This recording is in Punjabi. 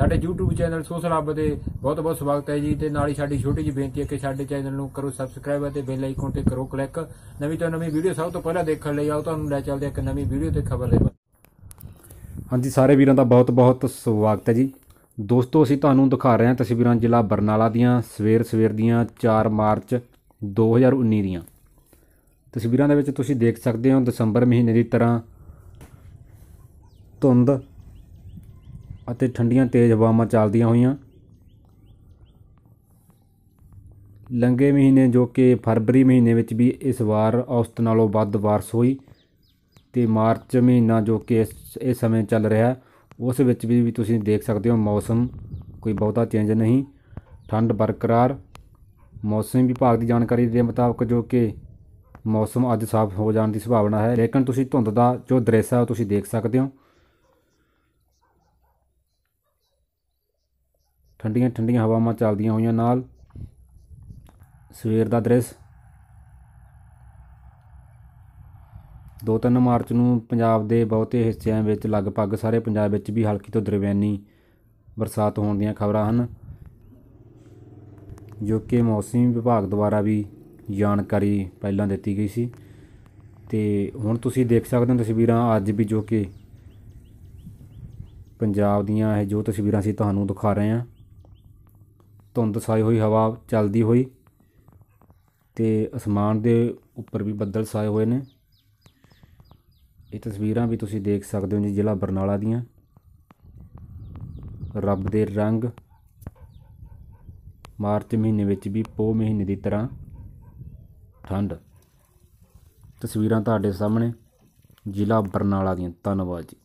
ਸਾਡੇ YouTube ਚੈਨਲ ਸੋਸ਼ਲ ਹੱਬ ਦੇ ਬਹੁਤ ਬਹੁਤ ਸਵਾਗਤ ਹੈ ਜੀ ਤੇ ਨਾਲ ਹੀ ਸਾਡੀ ਛੋਟੀ ਜਿਹੀ ਬੇਨਤੀ ਹੈ ਕਿ ਸਾਡੇ ਚੈਨਲ ਨੂੰ ਕਰੋ ਸਬਸਕ੍ਰਾਈਬ ਅਤੇ ਬੈਲ ਆਈਕਨ ਤੇ ਕਰੋ ਕਲਿੱਕ ਨਵੀਂ ਤੋਂ ਨਵੀਂ ਵੀਡੀਓ ਸਭ ਤੋਂ ਪਹਿਲਾਂ ਦੇਖਣ ਲਈ ਆਓ, ਤੁਹਾਨੂੰ ਲੈ ਚੱਲਦੇ ਹਾਂ ਇੱਕ ਨਵੀਂ ਵੀਡੀਓ ਤੇ ਖਬਰ ਲੈ ਵੱਲ। ਹਾਂਜੀ, ਸਾਰੇ ਵੀਰਾਂ ਦਾ ਬਹੁਤ-ਬਹੁਤ ਸਵਾਗਤ ਹੈ ਜੀ। ਦੋਸਤੋ, ਅਸੀਂ ਤੁਹਾਨੂੰ ਦਿਖਾ ਰਹੇ ਹਾਂ ਤਸਵੀਰਾਂ ਜ਼ਿਲ੍ਹਾ ਬਰਨਾਲਾ ਦੀਆਂ, ਸਵੇਰ ਸਵੇਰ ਦੀਆਂ 4 ਮਾਰਚ 2019 ਦੀਆਂ। ਤਸਵੀਰਾਂ ਦੇ ਵਿੱਚ ਤੁਸੀਂ ਦੇਖ ਸਕਦੇ ਹੋ ਦਸੰਬਰ ਮਹੀਨੇ ਦੀ ਤਰ੍ਹਾਂ ਧੁੰਦ ਅਤੇ ਠੰਡੀਆਂ ਤੇਜ਼ ਹਵਾਵਾਂ ਚੱਲਦੀਆਂ ਹੋਈਆਂ। ਲੰਗੇ ਮਹੀਨੇ ਜੋ ਕਿ ਫਰਵਰੀ ਮਹੀਨੇ ਵਿੱਚ ਵੀ ਇਸ ਵਾਰ ਔਸਤ ਨਾਲੋਂ ਵੱਧ ਬਾਰਿਸ਼ ਹੋਈ ਤੇ ਮਾਰਚ ਮਹੀਨਾ ਜੋ ਕਿ ਇਸ ਸਮੇਂ ਚੱਲ ਰਿਹਾ, ਉਸ ਵਿੱਚ ਵੀ ਤੁਸੀਂ ਦੇਖ ਸਕਦੇ ਹੋ ਮੌਸਮ, ਕੋਈ ਬਹੁਤਾ ਚੇਂਜ ਨਹੀਂ। ਠੰਡ ਬਰਕਰਾਰ, ਮੌਸਮ ਵਿਭਾਗ ਦੀ ਜਾਣਕਾਰੀ ਦੇ ਮੁਤਾਬਕ ਜੋ ਕਿ ਮੌਸਮ ਅੱਜ ਸਾਫ਼ ਹੋ ਜਾਣ ਦੀ ਸੰਭਾਵਨਾ ਹੈ, ਲੇਕਿਨ ਤੁਸੀਂ ਧੁੰਦ ਦਾ ਜੋ ਦ੍ਰਿਸ਼ ਹੈ ਤੁਸੀਂ ਦੇਖ ਸਕਦੇ ਹੋ। ਠੰਡੀਆਂ ਠੰਡੀਆਂ ਹਵਾਵਾਂ ਚੱਲਦੀਆਂ ਹੋਈਆਂ ਨਾਲ ਸਵੇਰ ਦਾ ਦ੍ਰਿਸ਼। 2-3 ਮਾਰਚ ਨੂੰ ਪੰਜਾਬ ਦੇ ਬਹੁਤੇ ਹਿੱਸਿਆਂ ਵਿੱਚ ਲਗਭਗ ਸਾਰੇ ਪੰਜਾਬ ਵਿੱਚ ਵੀ ਹਲਕੀ ਤੋਂ ਦਰਮਿਆਨੀ ਬਰਸਾਤ ਹੋਣ ਦੀਆਂ ਖਬਰਾਂ ਹਨ, ਜੋ ਕਿ ਮੌਸਮੀ ਵਿਭਾਗ ਦੁਆਰਾ ਵੀ ਜਾਣਕਾਰੀ ਪਹਿਲਾਂ ਦਿੱਤੀ ਗਈ ਸੀ। ਤੇ ਹੁਣ ਤੁਸੀਂ ਦੇਖ ਸਕਦੇ ਹੋ ਤਸਵੀਰਾਂ ਅੱਜ ਵੀ ਜੋ ਕਿ ਪੰਜਾਬ ਦੀਆਂ ਇਹ ਜੋ ਤਸਵੀਰਾਂ ਅਸੀਂ ਤੁਹਾਨੂੰ ਦਿਖਾ ਰਹੇ ਹਾਂ। ਧੁੰਦ ਛਾਈ ਹੋਈ, ਹਵਾ ਚੱਲਦੀ ਹੋਈ ਤੇ ਅਸਮਾਨ ਦੇ ਉੱਪਰ ਵੀ ਬੱਦਲ ਛਾਏ ਹੋਏ ਨੇ। ਇਹ ਤਸਵੀਰਾਂ ਵੀ ਤੁਸੀਂ ਦੇਖ ਸਕਦੇ ਹੋ ਜੀ ਜ਼ਿਲ੍ਹਾ ਬਰਨਾਲਾ ਦੀਆਂ। ਰੱਬ ਦੇ ਰੰਗ ਮਾਰਚ ਮਹੀਨੇ ਵਿੱਚ ਵੀ ਪੋ ਮਹੀਨੇ ਦੀ ਤਰ੍ਹਾਂ ਠੰਡ। ਤਸਵੀਰਾਂ ਤੁਹਾਡੇ ਸਾਹਮਣੇ ਜ਼ਿਲ੍ਹਾ ਬਰਨਾਲਾ ਦੀਆਂ। ਧੰਨਵਾਦ ਜੀ।